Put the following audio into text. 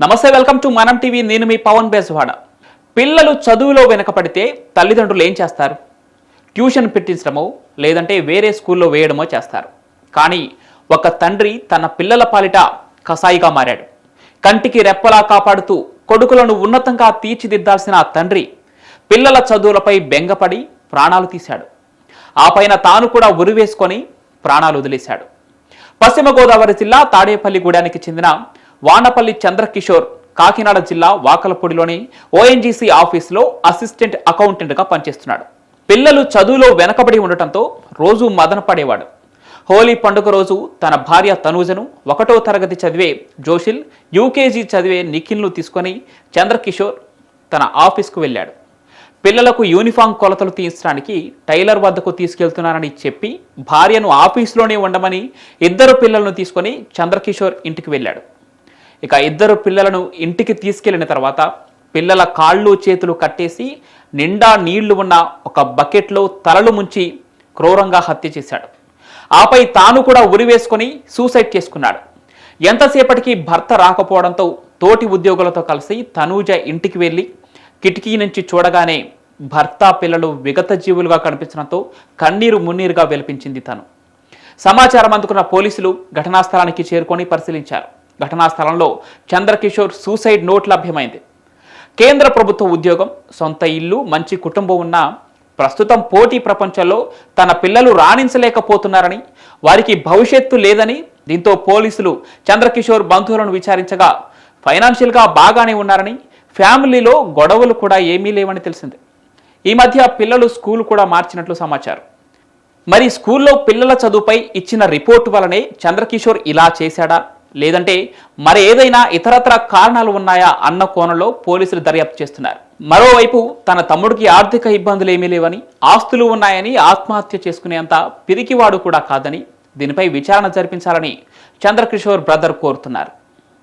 నమస్తే welcome to మనం TV. నేను మీ పవన్ బేస్వాడ. పిల్లలు చదువులో వెనకపడితే తల్లిదండ్రులు ఏం చేస్తారు? ట్యూషన్ పెట్టించడమో లేదంటే వేరే స్కూల్లో వేయడమో చేస్తారు. కానీ ఒక తండ్రి తన పిల్లల పాలిట కసాయిగా మారాడు. కంటికి రెప్పలా కాపాడుతూ కొడుకులను ఉన్నతంగా తీర్చిదిద్దాల్సిన ఆ తండ్రి పిల్లల చదువులపై బెంగపడి ప్రాణాలు తీశాడు. ఆ పైన తాను కూడా ఉరివేసుకొని ప్రాణాలు వదిలేశాడు. పశ్చిమ గోదావరి జిల్లా తాడేపల్లిగూడానికి చెందిన వానపల్లి చంద్రకిషోర్ కాకినాడ జిల్లా వాకలపూడిలోని ఓఎన్జీసీ ఆఫీసులో అసిస్టెంట్ అకౌంటెంట్గా పనిచేస్తున్నాడు. పిల్లలు చదువులో వెనకబడి ఉండటంతో రోజు మదన పడేవాడు. హోలీ పండుగ రోజు తన భార్య తనూజను ఒకటో తరగతి చదివే జోషిల్ యూకేజీ చదివే నిఖిల్ను తీసుకొని చంద్రకిషోర్ తన ఆఫీస్కు వెళ్ళాడు. పిల్లలకు యూనిఫామ్ కొలతలు తీయించడానికి టైలర్ వద్దకు తీసుకెళ్తున్నానని చెప్పి భార్యను ఆఫీసులోనే ఉండమని ఇద్దరు పిల్లలను తీసుకొని చంద్రకిషోర్ ఇంటికి వెళ్ళాడు. ఇక ఇద్దరు పిల్లలను ఇంటికి తీసుకెళ్ళిన తర్వాత పిల్లల కాళ్ళు చేతులు కట్టేసి నిండా నీళ్ళు ఉన్న ఒక బకెట్లో తలలు ముంచి క్రూరంగా హత్య చేశాడు. ఆపై తాను కూడా ఉరివేసుకొని సూసైడ్ చేసుకున్నాడు. ఎంతసేపటికి భర్త రాకపోవడంతో తోటి ఉద్యోగులతో కలిసి తనూజ ఇంటికి వెళ్ళి కిటికీ నుంచి చూడగానే భర్త పిల్లలు విగత జీవులుగా కనిపించడంతో కన్నీరు మున్నీరుగా వెలిపించింది తను. సమాచారం అందుకున్న పోలీసులు ఘటనా స్థలానికి చేరుకొని పరిశీలించారు. ఘటనా స్థలంలో చంద్రకిషోర్ సూసైడ్ నోట్ లభ్యమైంది. కేంద్ర ప్రభుత్వ ఉద్యోగం సొంత ఇల్లు మంచి కుటుంబం ఉన్న ప్రస్తుతం పోటీ ప్రపంచంలో తన పిల్లలు రాణించలేకపోతున్నారని వారికి భవిష్యత్తు లేదని దీంతో పోలీసులు చంద్రకిషోర్ బంధువులను విచారించగా ఫైనాన్షియల్గా బాగానే ఉన్నారని ఫ్యామిలీలో గొడవలు కూడా ఏమీ లేవని తెలిసింది. ఈ మధ్య పిల్లలు స్కూల్ కూడా మార్చినట్లు సమాచారం. మరి స్కూల్లో పిల్లల చదువుపై ఇచ్చిన రిపోర్టు వలనే చంద్రకిషోర్ ఇలా చేశాడా? లేదంటే మరి ఏదైనా ఇతరత్ర కారణాలు ఉన్నాయా అన్న కోణంలో పోలీసులు దర్యాప్తు చేస్తున్నారు. మరోవైపు తన తమ్ముడికి ఆర్థిక ఇబ్బందులు ఏమీ లేవని ఆస్తులు ఉన్నాయని ఆత్మహత్య చేసుకునేంత పిరికివాడు కూడా కాదని దీనిపై విచారణ జరిపించాలని చంద్రకిషోర్ బ్రదర్ కోరుతున్నారు.